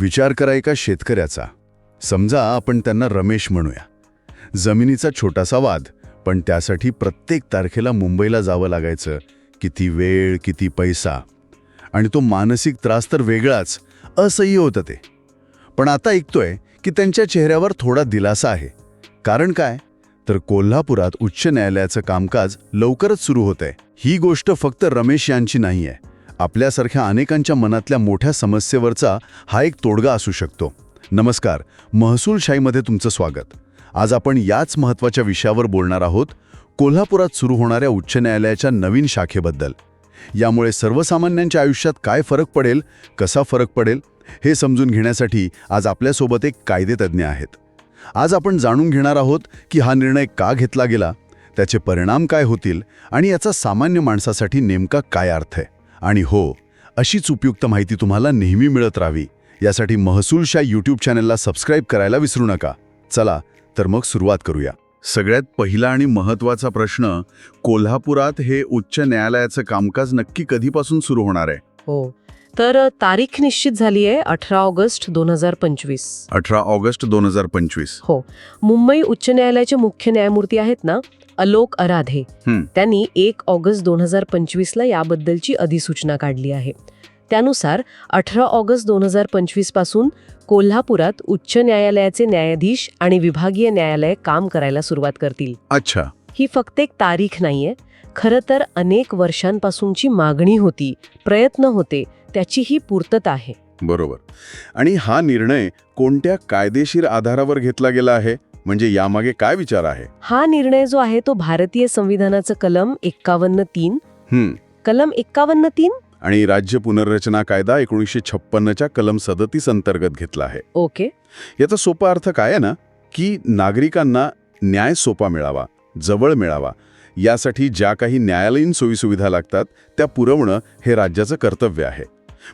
विचार करा एका शेतकऱ्याचा. समजा आपण त्यांना रमेश म्हणूया. जमिनीचा छोटासा वाद पण त्यासाठी प्रत्येक तारखेला मुंबईला जावं लागायचं. किती वेळ किती पैसा. आणि तो मानसिक त्रास तर वेगळाच. असह्य होतं ते. पण आता ऐकतोय की त्यांच्या चेहऱ्यावर थोडा दिलासा आहे. कारण काय? तर कोल्हापुरात उच्च न्यायालयाचं कामकाज लवकरच सुरू होत आहे ही गोष्ट फक्त रमेश यांची नाही आहे आपल्यासारख्या अनेकांच्या मनातल्या मोठ्या समस्येवरचा हा एक तोडगा असू शकतो. नमस्कार महसूलशाहीमध्ये तुमचं स्वागत. आज आपण याच महत्त्वाच्या विषयावर बोलणार आहोत कोल्हापुरात सुरू होणाऱ्या उच्च न्यायालयाच्या नवीन शाखेबद्दल. यामुळे सर्वसामान्यांच्या आयुष्यात काय फरक पडेल कसा फरक पडेल हे समजून घेण्यासाठी आज आपल्यासोबत एक कायदेतज्ञ आहेत. आज आपण जाणून घेणार आहोत की हा निर्णय का घेतला गेला त्याचे परिणाम काय होतील आणि याचा सामान्य माणसासाठी नेमका काय अर्थ आहे. आणि हो अशीच उपयुक्त माहिती तुम्हाला नेहमी मिळत राहावी. यासाठी महसूलशा यूट्यूब चॅनलला सबस्क्राईब करायला विसरू नका. चला तर मग सुरुवात करूया. सगळ्यात पहिला आणि महत्त्वाचा प्रश्न कोल्हापुरात हे उच्च न्यायालयाचं कामकाज नक्की कधीपासून सुरू होणार आहे? हो तर तारीख निश्चित झाली आहे अठरा ऑगस्ट दोन हजार पंचवीस. अठरा ऑगस्ट दोन हजार पंचवीस. हो. मुंबई उच्च न्यायालयाचे मुख्य न्यायमूर्ती आहेत ना अलोक अराधे. त्यांनी एक ऑगस्ट दोन हजार पंचवीसला याबद्दलची अधिसूचना काढली आहे. त्यानुसार अठरा ऑगस्ट दोन हजार पंचवीसपासून कोल्हापुरात उच्च न्यायालयाचे न्यायाधीश आणि विभागीय न्यायालय काम करायला सुरुवात करतील. अच्छा. ही फक्त एक तारीख नाहीये खरं तर अनेक वर्षांपासूनची मागणी होती प्रयत्न होते त्याची ही पूर्तता आहे. बरोबर. आणि हा निर्णय कोणत्या कायदेशीर आधारावर घेतला गेला आहे? म्हणजे यामागे काय विचार आहे? हा निर्णय जो आहे तो भारतीय संविधानाचं कलम एक्कावन्न तीन. कलम एक्कावन्न तीन? आणि राज्य पुनर्रचना कायदा एकोणीसशे छप्पन्नच्या कलम सदतीस अंतर्गत घेतला आहे. ओके. याचा सोपा अर्थ काय आहे ना? की नागरिकांना न्याय सोपा मिळावा जवळ मिळावा यासाठी ज्या काही न्यायालयीन सोयीसुविधा लागतात त्या पुरवणं हे राज्याचं कर्तव्य आहे.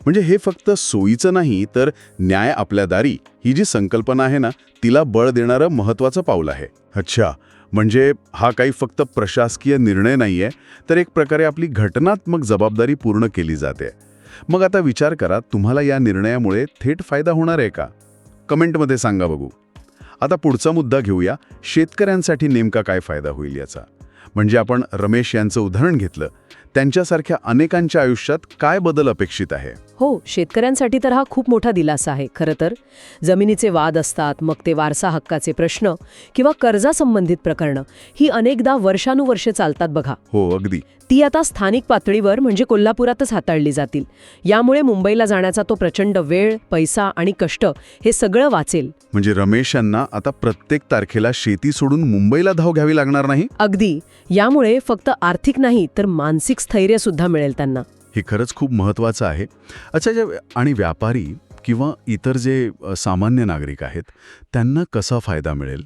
म्हणजे हे फक्त सोयीचं नाही तर न्याय आपल्या दारी ही जी संकल्पना आहे ना तिला बळ देणारं महत्त्वाचं पाऊल आहे. अच्छा म्हणजे हा काही फक्त प्रशासकीय निर्णय नाही आहे तर एक प्रकारे आपली घटनात्मक जबाबदारी पूर्ण केली जाते. मग आता विचार करा तुम्हाला या निर्णयामुळे थेट फायदा होणार आहे का? कमेंटमध्ये सांगा बघू. आता पुढचा मुद्दा घेऊया शेतकऱ्यांसाठी नेमका काय फायदा होईल याचा? म्हणजे आपण रमेश यांचं उदाहरण घेतलं त्यांच्यासारख्या अनेकांच्या आयुष्यात काय बदल अपेक्षित आहे? हो शेतकऱ्यांसाठी तर हा खूप मोठा दिलासा आहे खरं तर. जमिनीचे वाद असतात मग ते वारसा हक्काचे प्रश्न किंवा कर्जासंबंधित प्रकरणं ही अनेकदा वर्षानुवर्षे चालतात बघा. हो अगदी. ती आता स्थानिक पातळीवर म्हणजे कोल्हापुरातच हाताळली जातील. यामुळे मुंबईला जाण्याचा तो प्रचंड वेळ पैसा आणि कष्ट हे सगळं वाचेल. म्हणजे रमेश यांना आता प्रत्येक तारखेला शेती सोडून मुंबईला धाव घ्यावी लागणार नाही? अगदी. यामुळे फक्त आर्थिक नाही तर मानसिक स्थैर्य सुद्धा मिळेल त्यांना. हे खरंच खूप महत्त्वाचं आहे. अच्छा जे आणि व्यापारी किंवा इतर जे सामान्य नागरिक आहेत त्यांना कसा फायदा मिळेल?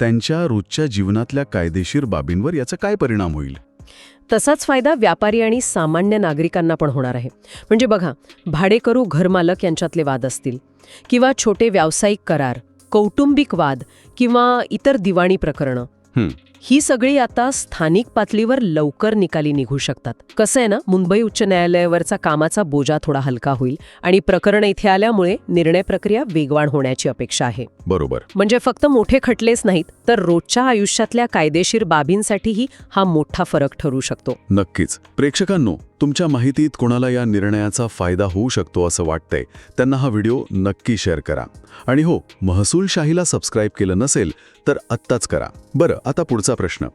त्यांच्या रोजच्या जीवनातल्या कायदेशीर बाबींवर याचा काय परिणाम होईल? तसाच फायदा व्यापारी आणि सामान्य नागरिकांना पण होणार आहे. म्हणजे बघा भाडेकरू घरमालक यांच्यातले वाद असतील किंवा छोटे व्यावसायिक करार कौटुंबिक वाद किंवा इतर दिवाणी प्रकरणं. हं. सगळी आता स्थानिक पातळीवर लवकर निकाली निघू शकतात. कसं आहे ना मुंबई उच्च न्यायालयावरचा कामाचा बोजा थोडा हलका होईल आणि प्रकरण इथे आल्यामुळे निर्णय प्रक्रिया वेगवान होण्याची अपेक्षा आहे. बरोबर. म्हणजे फक्त मोठे खटलेच नाहीत तर रोजच्या आयुष्यातल्या कायदेशीर बाबींसाठीही हा मोठा फरक ठरू शकतो. नक्कीच. प्रेक्षकांनो तुमच्या माहितीत कोणाला या निर्णयाचा फायदा होऊ शकतो असं वाटतंय त्यांना हा व्हिडिओ नक्की शेअर करा. आणि हो महसूलशाहीला सबस्क्राईब केलं नसेल तर आत्ताच करा. बरं आता पुढचा प्रश्न.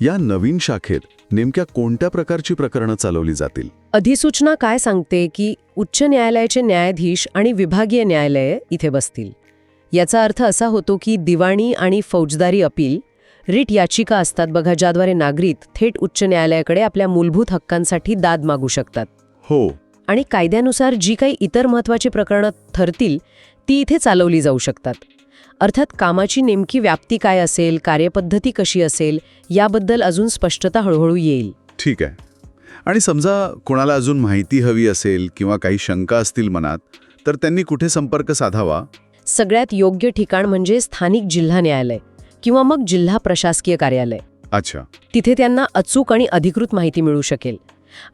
या नवीन शाखेत नेमक्या कोणत्या प्रकारची प्रकरणं चालवली जातील? अधिसूचना काय सांगते की उच्च न्यायालयाचे न्यायाधीश आणि विभागीय न्यायालये इथे बसतील? याचा अर्थ असा होतो की दिवाणी आणि फौजदारी अपील रिट याचिका असतात बघा ज्याद्वारे नागरिक थेट उच्च न्यायालयाकडे आपल्या मूलभूत हक्कांसाठी दाद मागू शकतात. हो. आणि कायद्यानुसार जी काही इतर महत्त्वाची प्रकरणं ठरतील ती इथे चालवली जाऊ शकतात. अर्थात कामाची नेमकी व्याप्ती काय असेल कार्यपद्धती कशी असेल याबद्दल अजून स्पष्टता हळूहळू येईल. ठीक आहे. आणि समजा कोणाला अजून माहिती हवी असेल किंवा काही शंका असतील मनात तर त्यांनी कुठे संपर्क साधावा? सगळ्यात योग्य ठिकाण म्हणजे स्थानिक जिल्हा न्यायालय किंवा मग जिल्हा प्रशासकीय कार्यालय. अच्छा. तिथे त्यांना अचूक आणि अधिकृत माहिती मिळू शकेल.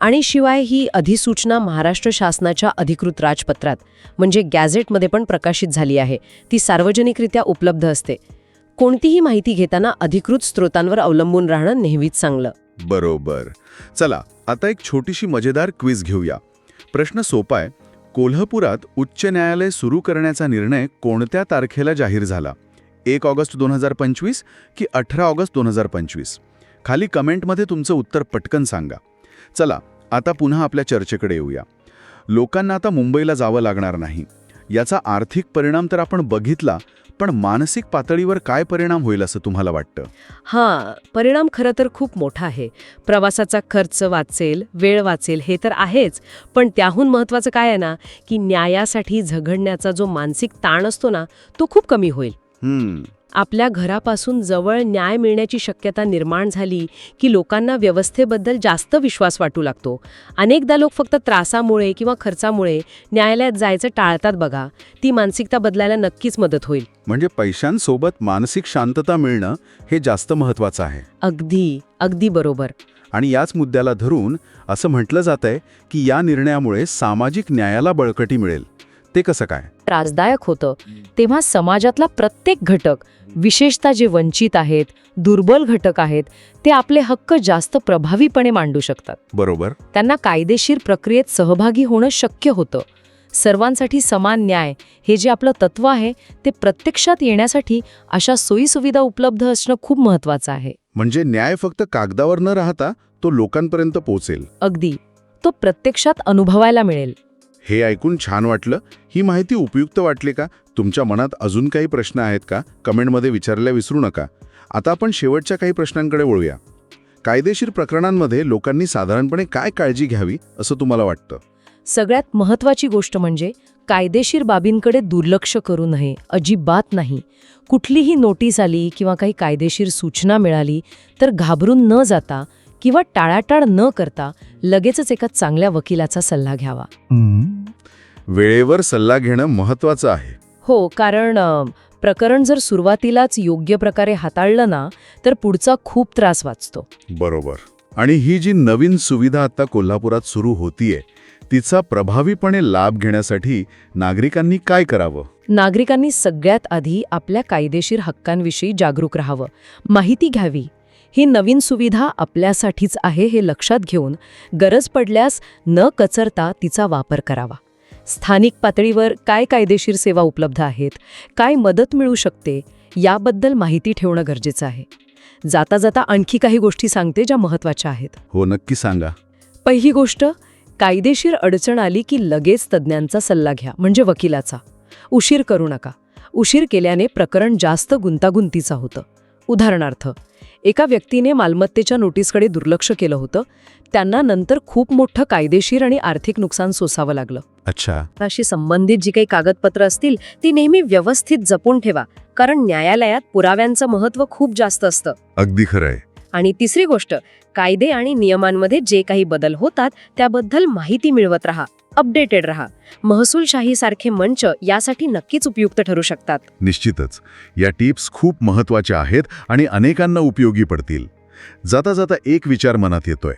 आणि शिवाय ही अधिसूचना महाराष्ट्र शासनाच्या अधिकृत राजपत्रात म्हणजे गॅझेटमध्ये पण प्रकाशित झाली आहे. ती सार्वजनिकरित्या उपलब्ध असते. कोणतीही माहिती घेताना अधिकृत स्रोतांवर अवलंबून राहणं नेहमीच चांगलं. बरोबर. चला आता एक छोटीशी मजेदार क्विज घेऊया. प्रश्न सोपा आहे. कोल्हापुरात उच्च न्यायालय सुरू करण्याचा निर्णय कोणत्या तारखेला जाहीर झाला? एक ऑगस्ट दोन हजार पंचवीस की अठरा ऑगस्ट दोन हजार पंचवीस? खाली कमेंटमध्ये तुमचं उत्तर पटकन सांगा. चला आता पुन्हा आपल्या चर्चेकडे येऊया. लोकांना आता मुंबईला जावं लागणार नाही. याचा आर्थिक परिणाम तर आपण बघितला पण मानसिक पातळीवर काय परिणाम होईल असं तुम्हाला वाटतं? हां परिणाम खरं तर खूप मोठा आहे. प्रवासाचा खर्च वाचेल वेळ वाचेल हे तर आहेच. पण त्याहून महत्त्वाचं काय आहे ना की न्यायासाठी झगडण्याचा जो मानसिक ताण असतो ना तो खूप कमी होईल. आपल्या घरापासून जवळ न्याय मिळण्याची शक्यता निर्माण झाली की लोकांना व्यवस्थेबद्दल जास्त विश्वास वाटू लागतो. अनेकदा लोक फक्त त्रासामुळे किंवा खर्चामुळे न्यायालयात जायचं टाळतात बघा. ती मानसिकता बदलायला नक्कीच मदत होईल. म्हणजे पैशांसोबत मानसिक शांतता मिळणं हे जास्त महत्वाचं आहे. अगदी अगदी बरोबर. आणि याच मुद्द्याला धरून असं म्हटलं जात आहे की या निर्णयामुळे सामाजिक न्यायाला बळकटी मिळेल. ते कसं काय? त्रासदायक होतं. तेव्हा समाजातला प्रत्येक घटक विशेषतः जे वंचित आहेत दुर्बल घटक आहेत ते आपले हक्क जास्त प्रभावीपणे मांडू शकतात. बरोबर. त्यांना कायदेशीर प्रक्रियेत सहभागी होणं शक्य होतं. सर्वांसाठी समान न्याय हे जे आपलं तत्व आहे ते प्रत्यक्षात येण्यासाठी अशा सोयीसुविधा उपलब्ध असणं खूप महत्वाचं आहे. म्हणजे न्याय फक्त कागदावर न राहता तो लोकांपर्यंत पोहोचेल. अगदी. तो प्रत्यक्षात अनुभवायला मिळेल. हे ऐकून छान वाटलं. ही माहिती उपयुक्त वाटली का? तुमच्या मनात अजून काही प्रश्न आहेत का? कमेंटमध्ये विचारायला विसरू नका. आता आपण शेवटच्या काही प्रश्नांकडे वळूया. कायदेशीर प्रकरणांमध्ये लोकांनी साधारणपणे काय काळजी घ्यावी असं तुम्हाला वाटतं? सगळ्यात महत्वाची गोष्ट म्हणजे कायदेशीर बाबींकडे दुर्लक्ष करू नये अजिबात नाही. कुठलीही नोटीस आली किंवा काही कायदेशीर सूचना मिळाली तर घाबरून न जाता किंवा टाळाटाळ न करता लगेचच एका चांगल्या वकिलाचा सल्ला घ्यावा. वेळेवर सल्ला घेणं महत्वाचं आहे. हो कारण प्रकरण जर सुरुवातीलाच योग्य प्रकारे हाताळलं ना तर पुढचा खूप त्रास वाचतो. बरोबर. आणि ही जी नवीन सुविधा आता कोल्हापुरात सुरू होतीये तिचा प्रभावीपणे लाभ घेण्यासाठी नागरिकांनी काय करावं? नागरिकांनी सगळ्यात आधी आपल्या कायदेशीर हक्कांविषयी जागरूक राहावं. माहिती घ्यावी. ही नवीन सुविधा आपल्यासाठीच आहे हे लक्षात घेऊन गरज पडल्यास न कचरता तिचा वापर करावा. स्थानिक पातळीवर काय कायदेशीर सेवा उपलब्ध आहेत काय मदत मिळू शकते याबद्दल माहिती ठेवणं गरजेचं आहे. जाता जाता आणखी काही गोष्टी सांगते ज्या महत्त्वाच्या आहेत. हो नक्की सांगा. पहिली गोष्ट कायदेशीर अडचण आली की लगेच तज्ज्ञांचा सल्ला घ्या म्हणजे वकिलाचा. उशीर करू नका. उशीर केल्याने प्रकरण जास्त गुंतागुंतीचं होतं. उदाहरणार्थ एका व्यक्तीने मालमत्तेच्या नोटीसकडे दुर्लक्ष केलं होतं त्यांना नंतर खूप मोठं कायदेशीर आणि आर्थिक नुकसान सोसावं लागलं. अच्छा. अशी संबंधित जी काही कागदपत्र असतील ती नेहमी व्यवस्थित जपून ठेवा. कारण न्यायालयात पुराव्यांचं महत्त्व खूप जास्त असतं. अगदी खरंय. आणि तिसरी गोष्ट कायदे आणि नियमांमध्ये जे काही बदल होतात त्याबद्दल माहिती मिळवत राहा. अपडेटेड राहा. महसूलशाहीसारखे मंच यासाठी नक्कीच उपयुक्त ठरू शकतात. निश्चितच. या टिप्स खूप महत्त्वाच्या आहेत आणि अनेकांना उपयोगी पडतील. जाता जाता एक विचार मनात येतोय.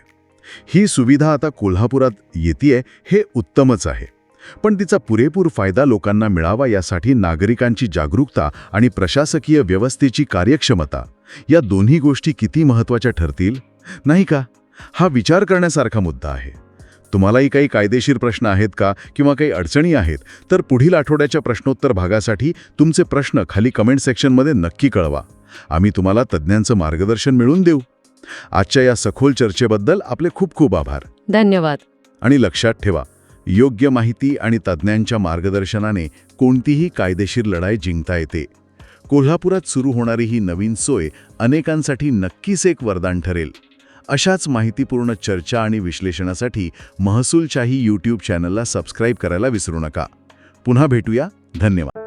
ही सुविधा आता कोल्हापुरात येतीये हे उत्तमच आहे. पण तिचा पुरेपूर फायदा लोकांना मिळावा यासाठी नागरिकांची जागरूकता आणि प्रशासकीय व्यवस्थेची कार्यक्षमता या दोन्ही गोष्टी किती महत्त्वाच्या ठरतील? नाही का? हा विचार करण्यासारखा मुद्दा आहे. तुम्हालाही काही कायदेशीर प्रश्न आहेत का किंवा काही अडचणी आहेत तर पुढील आठवड्याच्या प्रश्नोत्तर भागासाठी तुमचे प्रश्न खाली कमेंट सेक्शनमध्ये नक्की कळवा. आम्ही तुम्हाला तज्ज्ञांचं मार्गदर्शन मिळवून देऊ. आजच्या या सखोल चर्चेबद्दल आपले खूप खूप आभार. धन्यवाद. आणि लक्षात ठेवा योग्य माहिती आणि तज्ज्ञांच्या मार्गदर्शनाने कोणतीही कायदेशीर लढाई जिंकता येते. कोल्हापुरात सुरू होणारी ही नवीन सोय अनेकांसाठी नक्कीच एक वरदान ठरेल. अशाच माहितीपूर्ण चर्चा आणि विश्लेषणासाठी महसूलशाही यूट्यूब चॅनलला सबस्क्राईब करायला विसरू नका. पुन्हा भेटूया. धन्यवाद.